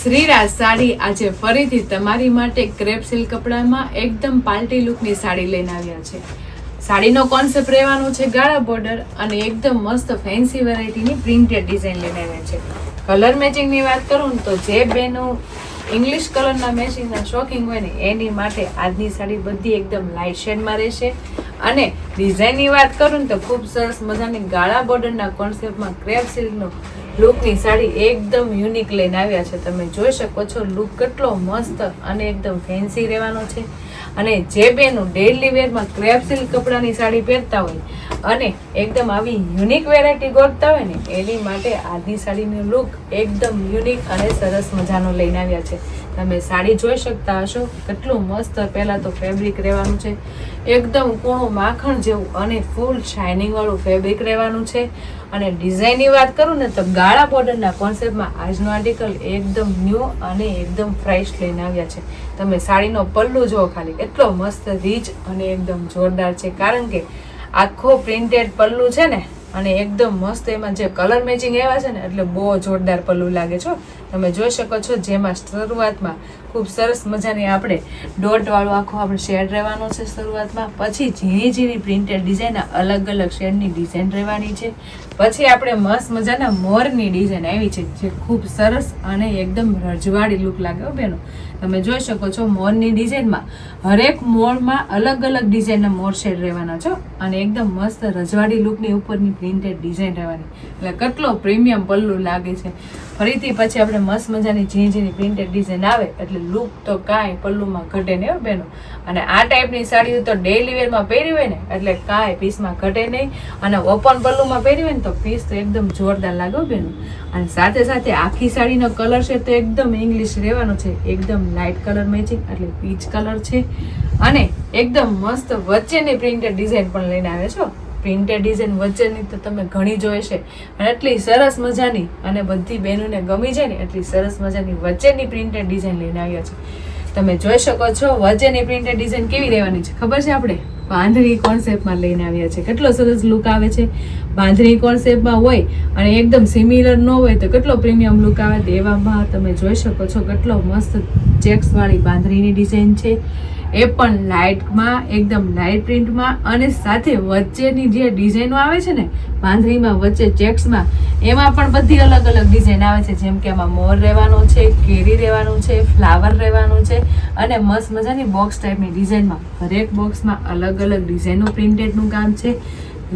શ્રીરાજ સાડી આજે ફરીથી તમારી માટે ક્રેપ સિલ્ક કપડામાં એકદમ પાર્ટી લુકની સાડી લઈને આવ્યા છે. સાડીનો કોન્સેપ્ટ રહેવાનો છે ગાળા બોર્ડર અને એકદમ મસ્ત ફેન્સી વેરાયટીની પ્રિન્ટેડ ડિઝાઇન લઈને આવ્યા છે. કલર મેચિંગની વાત કરું તો જે બેનો ઇંગ્લિશ કલરના મેચિંગના શોખીંગ હોય ને એની માટે આજની સાડી બધી એકદમ લાઇટ શેડમાં રહેશે. અને ડિઝાઇનની વાત કરું ને તો ખૂબ સરસ મજાની ગાળા બોર્ડરના કોન્સેપ્ટમાં ક્રેપ સિલ્કનો લુકની સાડી એકદમ યુનિક લઈને આવ્યા છે. તમે જોઈ શકો છો લુક કેટલો મસ્ત અને એકદમ ફેન્સી રહેવાનો છે. અને જે બેનું ડેઇલી વેરમાં ક્રેપ સિલ્ક કપડાની સાડી પહેરતા હોય અને એકદમ આવી યુનિક વેરાયટી ગોતતા હોય ને, એની માટે આજની સાડીનો લુક એકદમ યુનિક અને સરસ મજાનો લઈને આવ્યા છે. તમે સાડી જોઈ શકતા હશો. કેટલું મસ્ત પહેલાં તો ફેબ્રિક રહેવાનું છે. એકદમ કૂણું માખણ જેવું અને ફૂલ શાઇનિંગવાળું ફેબ્રિક રહેવાનું છે. અને ડિઝાઇનની વાત કરું ને તો ગાળા બોર્ડરના કોન્સેપ્ટમાં આજનો આર્ટિકલ એકદમ ન્યૂ અને એકદમ ફ્રેશ લઈને આવ્યા છે. તમે સાડીનો પલ્લુ જુઓ ખાલી. એટલો મસ્ત રીચ અને એકદમ જોરદાર છે. કારણ કે આખો પ્રિન્ટેડ પલ્લુ છે ને અને એકદમ મસ્ત એમાં જે કલર મેચિંગ એવા છે ને, એટલે બહુ જોરદાર પલ્લું લાગે છો તમે જોઈ શકો છો જેમાં શરૂઆતમાં ખૂબ સરસ મજાની આપણે ડોટ વાળો આખો આપણે શેડ રહેવાનો છે શરૂઆતમાં. પછી ઝીણી ઝીણી પ્રિન્ટેડ ડિઝાઇન અલગ અલગ શેડની ડિઝાઇન રહેવાની છે. પછી આપણે મસ્ત મજાના મોરની ડિઝાઇન આવી છે, જે ખૂબ સરસ અને એકદમ રજવાડી લુક લાગે હો બેનો. તમે જોઈ શકો છો મોરની ડિઝાઇનમાં હરેક મોરમાં અલગ અલગ ડિઝાઇનના મોર શેડ રહેવાના છો અને એકદમ મસ્ત રજવાડી લુકની ઉપરની પ્રિન્ટેડ ડિઝાઇન રહેવાની. એટલે કેટલો પ્રીમિયમ પલ્લુ લાગે છે. ફરીથી પછી આપણે મસ્ત મજાની ઝીણી ઝીણી પ્રિન્ટેડ ડિઝાઇન આવે, એટલે લુક તો કાંઈ પલ્લુમાં ઘટે નહીં બેનો. અને આ ટાઈપની સાડીઓ તો ડેઈલી વેરમાં પહેરી હોય ને, એટલે કાંઈ પીસમાં ઘટે નહીં. અને ઓપન પલ્લુમાં પહેરી હોય ને, તો પીસ તો એકદમ જોરદાર લાગે બેનો. અને સાથે સાથે આખી સાડીનો કલર છે તો એકદમ ઇંગ્લિશ રહેવાનો છે. એકદમ લાઇટ કલર મેચિંગ એટલે પીચ કલર છે. અને એકદમ મસ્ત વચ્ચેની પ્રિન્ટેડ ડિઝાઇન પણ લઈને આવે છો પ્રિન્ટેડ ડિઝાઇન વચ્ચેની તો તમે ઘણી જોઈ છે. અને એટલી સરસ મજાની અને બધી બહેનોને ગમી જાય ને એટલી સરસ મજાની વચ્ચેની પ્રિન્ટેડ ડિઝાઇન લઈને આવ્યા છે. તમે જોઈ શકો છો વચ્ચેની પ્રિન્ટેડ ડિઝાઇન કેવી રહેવાની છે. ખબર છે આપણે? બાંધણી કોન્સેપ્ટમાં લઈને આવ્યા છે. કેટલો સરસ લુક આવે છે. બાંધણી કોન્સેપ્ટમાં હોય અને એકદમ સિમિલર ન હોય તો કેટલો પ્રીમિયમ લુક આવે. તો તમે જોઈ શકો છો કેટલો મસ્ત ચેક્સવાળી બાંધણીની ડિઝાઇન છે. એ પણ લાઇટમાં, એકદમ લાઇટ પ્રિન્ટમાં અને સાથે વચ્ચેની જે ડિઝાઇનો આવે છે ને બાંધણીમાં વચ્ચે ચેક્સમાં, એમાં પણ બધી અલગ અલગ ડિઝાઇન આવે છે. જેમ કે આમાં મોર રહેવાનો છે, કેરી રહેવાનું છે, ફ્લાવર રહેવાનું છે અને મસ્ત મજાની બોક્સ ટાઈપની ડિઝાઇનમાં. હરેક બોક્સમાં અલગ અલગ ડિઝાઇનનું પ્રિન્ટેડનું કામ છે.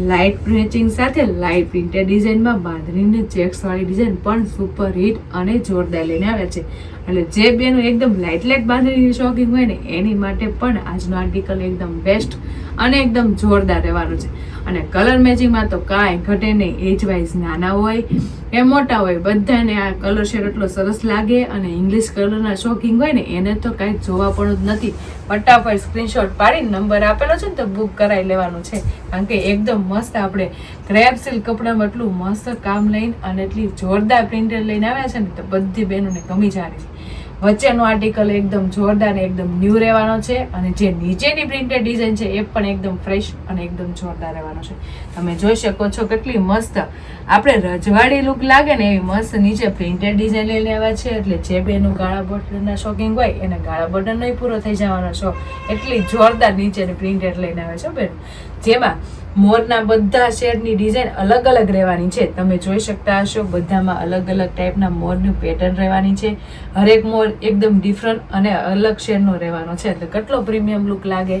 લાઇટ પ્રિન્ટિંગ સાથે લાઇટ પ્રિન્ટેડ ડિઝાઇનમાં બાંધણીને ચેક્સવાળી ડિઝાઇન પણ સુપર હિટ અને જોરદાર લઈને આવ્યા છે. એટલે જે બેનું એકદમ લાઇટ લાઇટ બાંધણીની શોખિંગ હોય ને, એની માટે પણ આજનો આર્ટિકલ એકદમ બેસ્ટ અને એકદમ જોરદાર રહેવાનું છે. અને કલર મેચિંગમાં તો કાંઈ ઘટે નહીં એજ વાઇઝ નાના હોય, કે મોટા હોય, બધાને આ કલર શેડ એટલો સરસ લાગે અને ઇંગ્લિશ કલરના શોખિંગ હોય ને, એને તો કાંઈ જોવા પણ જ નથી. ફટાફટ સ્ક્રીનશોટ પાડીને નંબર આપેલો છે ને, તો બુક કરાવી લેવાનું છે. કારણ કે એકદમ મસ્ત આપણે ક્રેપ સિલ્ક કપડામાં એટલું મસ્ત કામ લઈને અને એટલી જોરદાર પ્રિન્ટેડ લઈને આવ્યા છે ને, તો બધી બહેનોને ગમી જાય છે. વચ્ચેનો આર્ટિકલ એકદમ જોરદાર એકદમ ન્યૂ રહેવાનો છે અને જે નીચેની પ્રિન્ટેડ ડિઝાઇન છે એ પણ એકદમ ફ્રેશ અને એકદમ જોરદાર રહેવાનો છે. તમે જોઈ શકો છો કેટલી મસ્ત આપણે રજવાડી લુક લાગે ને એવી મસ્ત નીચે પ્રિન્ટેડ ડિઝાઇન લઈને આવ્યા છે. એટલે જે બેનું ગાળા બોર્ડરના શોખીન હોય એને ગાળા બોર્ડરનો પૂરો થઈ જવાનો શોખ એટલી જોરદાર નીચેની પ્રિન્ટેડ લઈને આવે છે બેન. જેમાં મોરના બધા શેડની ડિઝાઇન અલગ અલગ રહેવાની છે. તમે જોઈ શકતા હશો, બધામાં અલગ અલગ ટાઈપના મોરનું પેટર્ન રહેવાની છે. હરેક મોર એકદમ ડિફરન્ટ અને અલગ શેડનો રહેવાનો છે. એટલે કેટલો પ્રીમિયમ લુક લાગે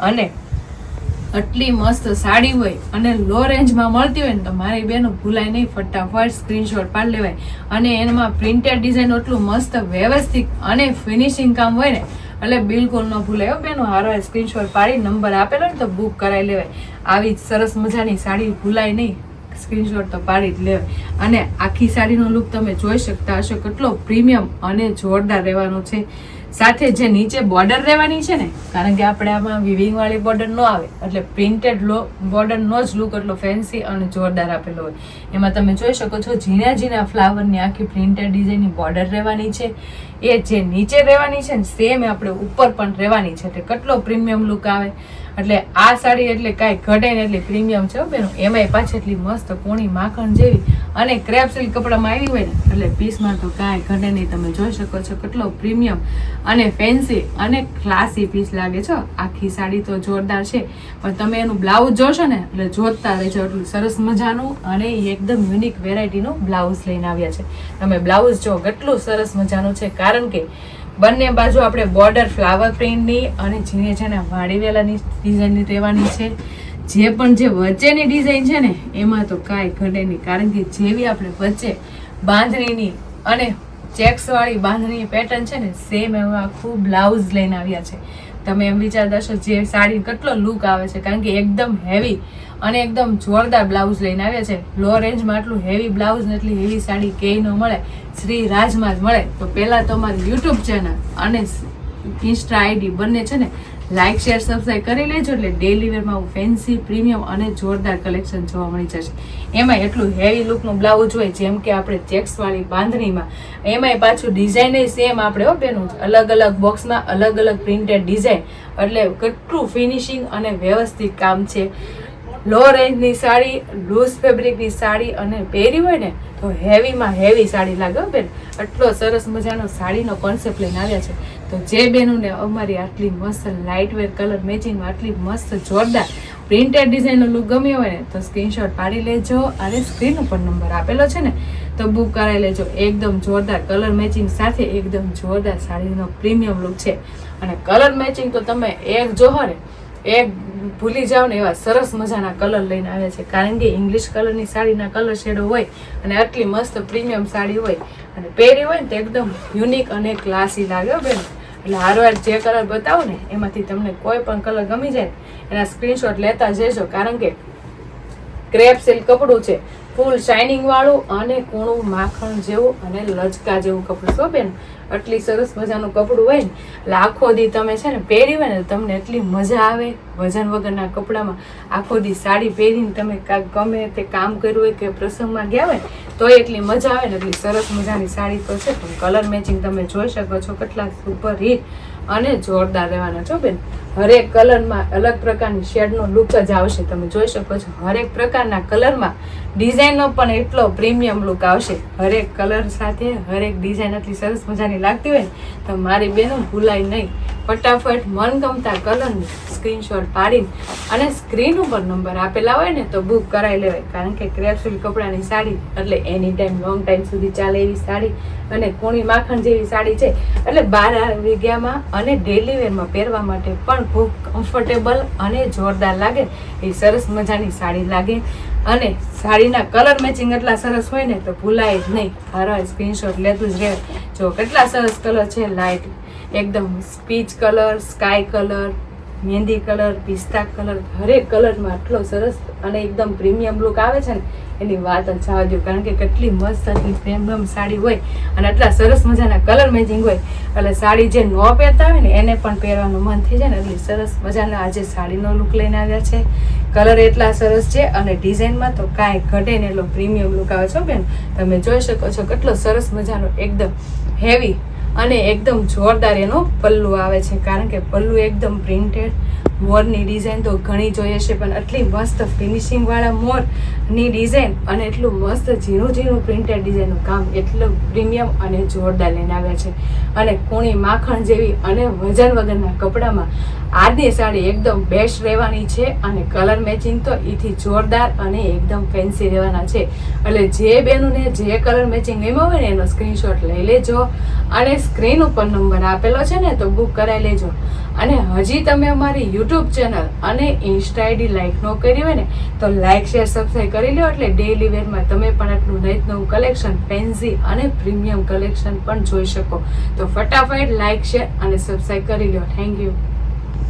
અને આટલી મસ્ત સાડી હોય અને લો રેન્જમાં મળતી હોય ને તો મારી બેનો ભૂલાય નહીં. ફટાફટ સ્ક્રીનશોટ પાડી લેવાય. અને એમાં પ્રિન્ટેડ ડિઝાઇન એટલું મસ્ત વ્યવસ્થિત અને ફિનિશિંગ કામ હોય ને એટલે બિલકુલ ન ભૂલાયો બેનો, હારો સ્ક્રીનશોટ પાડી નંબર આપેલો ને તો બુક કરાવી લેવાય. આવી જ સરસ મજાની સાડી ભૂલાય નહીં. સ્ક્રીનશોટ તો પાડી જ લેવાય. અને આખી સાડીનો લુક તમે જોઈ શકતા હશો, કેટલો પ્રીમિયમ અને જોરદાર રહેવાનો છે. સાથે જે નીચે બોર્ડર રહેવાની છે ને, કારણ કે આપણે આમાં વિવિંગ વાળી બોર્ડર ન આવે, એટલે પ્રિન્ટેડ લો બોર્ડરનો જ લુક એટલો ફેન્સી અને જોરદાર આપેલો હોય. એમાં તમે જોઈ શકો છો, ઝીણા ઝીણા ફ્લાવરની આખી પ્રિન્ટેડ ડિઝાઇનની બોર્ડર રહેવાની છે. એ જે નીચે રહેવાની છે ને સેમ આપણે ઉપર પણ રહેવાની છે, એટલે કેટલો પ્રીમિયમ લુક આવે. એટલે આ સાડી એટલે કાંઈ ઘટે ને એટલી પ્રીમિયમ છે બેનો. એમાંય પાછી એટલી મસ્ત કોણી માખણ જેવી અને ક્રેપ સિલ્ક કપડામાં આવી હોય ને, એટલે પીસમાં તો કાંઈ ઘટે નહીં. તમે જોઈ શકો છો કેટલો પ્રીમિયમ અને ફેન્સી અને ક્લાસી પીસ લાગે છો આખી સાડી તો જોરદાર છે. પણ તમે એનું બ્લાઉઝ જોશો ને, એટલે જોતા રહેજો. એટલું સરસ મજાનું અને એકદમ યુનિક વેરાયટીનું બ્લાઉઝ લઈને આવ્યા છે. તમે બ્લાઉઝ જો, કેટલું સરસ મજાનું છે. કારણ કે બંને બાજુ આપણે બોર્ડર ફ્લાવર પ્રિન્ટની અને ઝીણે ઝીણા વાળીવેલાની ડિઝાઇનની રહેવાની છે. જે પણ જે વચ્ચેની ડિઝાઇન છે ને, એમાં તો કાંઈ ઘટે નહીં. કારણ કે જેવી આપણે વચ્ચે બાંધણીની અને ચેક્સવાળી બાંધણી પેટર્ન છે ને સેમ એવા આખું બ્લાઉઝ લઈને આવ્યા છે. તમે એમ વિચારતા હશો જે સાડી કેટલો લુક આવે છે, કારણ કે એકદમ હેવી અને એકદમ જોરદાર બ્લાઉઝ લઈને આવ્યા છે. લો રેન્જમાં આટલું હેવી બ્લાઉઝ ને એટલી હેવી સાડી કે ન મળે. શ્રી રાજમાં જ મળે. તો પહેલાં તો અમારી યુટ્યુબ ચેનલ અને ઇન્સ્ટા આઈડી બંને છે ને લાઇક શેર સબસ્ક્રાઈબ કરી લેજો એટલે ડેલી વેરમાં ફેન્સી પ્રીમિયમ અને જોરદાર કલેક્શન જોવા મળી જશે. એમાં એટલું હેવી લુકનું બ્લાઉઝ હોય, જેમ કે આપણે ચેક્સવાળી બાંધણીમાં. એમાંય પાછું ડિઝાઇન સેમ આપણે હો બેનું અલગ અલગ બોક્સમાં અલગ અલગ પ્રિન્ટેડ ડિઝાઇન એટલે કેટલું ફિનિશિંગ અને વ્યવસ્થિત કામ છે. લો રેન્જની સાડી લૂઝ ફેબ્રિકની સાડી અને પહેરી હોય ને, તો હેવીમાં હેવી સાડી લાગે બેન. આટલો સરસ મજાનો સાડીનો કોન્સેપ્ટ લઈને આવ્યા છે. તો જે બેનોને અમારી આટલી મસ્ત લાઇટ વેર કલર મેચિંગમાં આટલી મસ્ત જોરદાર પ્રિન્ટેડ ડિઝાઇનનો લુક ગમ્યો હોય ને, તો સ્ક્રીનશોટ પાડી લેજો અને સ્ક્રીન ઉપર નંબર આપેલો છે ને, તો બુક કરાવી લેજો. એકદમ જોરદાર કલર મેચિંગ સાથે એકદમ જોરદાર સાડીનો પ્રીમિયમ લુક છે. અને કલર મેચિંગ તો તમે એક જોહો ને, એક ભૂલી જાઓ ને એવા સરસ મજાના કલર લઈને આવ્યા છે. કારણ કે ઇંગ્લિશ કલરની સાડીના કલર શેડો હોય અને આટલી મસ્ત પ્રીમિયમ સાડી હોય અને પહેરી હોય ને તો એકદમ યુનિક અને ક્લાસી લાગે બેન. એટલે હારવાર જે કલર બતાવો ને એમાંથી તમને કોઈ પણ કલર ગમી જાય એના સ્ક્રીનશોટ લેતા જજો. કારણ કે ક્રેપ સિલ્ક કપડું છે. ફૂલ શાઇનિંગ વાળું અને કૂણું માખણ જેવું અને લચકા જેવું કપડું. શું બેન? આટલી સરસ મજાનું કપડું હોય ને, એટલે આખો દી તમે છે ને પહેરી હોય ને તમને એટલી મજા આવે વજન વગરના કપડામાં. આખો દી સાડી પહેરીને તમે કાંઈક ગમે તે કામ કર્યું હોય કે પ્રસંગમાં ગયા હોય, તો એટલી મજા આવે ને, એટલી સરસ મજાની સાડી તો છે. પણ કલર મેચિંગ તમે જોઈ શકો છો કેટલા સુપર હિટ અને જોરદાર રહેવાના છો બેન. હરેક કલરમાં અલગ પ્રકારની શેડનો લુક જ આવશે. તમે જોઈ શકો છો, હરેક પ્રકારના કલરમાં ડિઝાઇનનો પણ એટલો પ્રીમિયમ લુક આવશે. હરેક કલર સાથે હરેક ડિઝાઇન એટલી સરસ મજાની લાગતી હોય તો મારી બેનો ભૂલાય નહીં. ફટાફટ મનગમતા કલરનું સ્ક્રીનશોટ પાડીને અને સ્ક્રીન ઉપર નંબર આપેલા હોય ને તો બુક કરાવી લેવાય. કારણ કે ક્રેપસિલ કપડાની સાડી, એટલે એની ટાઈમ લોંગ ટાઈમ સુધી ચાલે એવી સાડી અને કૂણી માખણ જેવી સાડી છે. એટલે બાર વિગ્યામાં અને ડેલી વેરમાં પહેરવા માટે પણ ખૂબ કમ્ફર્ટેબલ અને જોરદાર લાગે. એ સરસ મજાની સાડી લાગે. અને સાડીના કલર મેચિંગ એટલા સરસ હોય ને તો ભૂલાય જ નહીં. હારો સ્ક્રીનશોટ લેતું જ રહે જો કેટલા સરસ કલર છે લાઇટ એકદમ સ્પીચ કલર સ્કાય કલર મહેંદી કલર પિસ્તા કલર હરેક કલરમાં આટલો સરસ અને એકદમ પ્રીમિયમ લુક આવે છે ને, એની વાત જ જવા દો કારણ કે કેટલી મસ્ત હતી પ્રીમિયમ સાડી હોય અને આટલા સરસ મજાના કલર મેચિંગ હોય. એટલે સાડી જે ન પહેરતા હોય ને, એને પણ પહેરવાનું મન થઈ જાય ને. એટલી સરસ મજાના આજે સાડીનો લુક લઈને આવ્યા છે. કલર એટલા સરસ છે અને ડિઝાઇનમાં તો કાંઈ ઘટે ને એટલો પ્રીમિયમ લુક આવે છો બેન. તમે જોઈ શકો છો કેટલો સરસ મજાનો, એકદમ હેવી અને એકદમ જોરદાર એનો પલ્લુ આવે છે. કારણ કે પલ્લુ એકદમ પ્રિન્ટેડ મોરની ડિઝાઇન તો ઘણી જોઈએ છે, પણ આટલી મસ્ત ફિનિશિંગવાળા મોરની ડિઝાઇન અને એટલું મસ્ત ઝીણું ઝીણું પ્રિન્ટેડ ડિઝાઇનનું કામ એટલું પ્રીમિયમ અને જોરદાર લઈને આવ્યા છે. અને કૂણી માખણ જેવી અને વજન વગરના કપડામાં આજની સાડી એકદમ બેસ્ટ રહેવાની છે અને કલર મેચિંગ તો એથી જોરદાર અને એકદમ ફેન્સી રહેવાના છે. એટલે જે બેનુને જે કલર મેચિંગ ગમ્યો હોય ને એનો સ્ક્રીનશોટ લઈ લેજો અને સ્ક્રીન ઉપર નંબર આપેલો છે ને તો બુક કરાવી લેજો. અને હજી તમે અમારી યુટ્યુબ ચેનલ અને ઇન્સ્ટા આઈડી લાઈક ન કરી હોય ને, તો લાઈક શેર સબસ્ક્રાઈબ કરી લો એટલે ડેલી વેરમાં તમે પણ આટલું નવું નવું કલેક્શન પેન્ઝી અને પ્રીમિયમ કલેક્શન પણ જોઈ શકો. તો ફટાફટ લાઈક શેર અને સબસ્ક્રાઈબ કરી લો થેન્ક યુ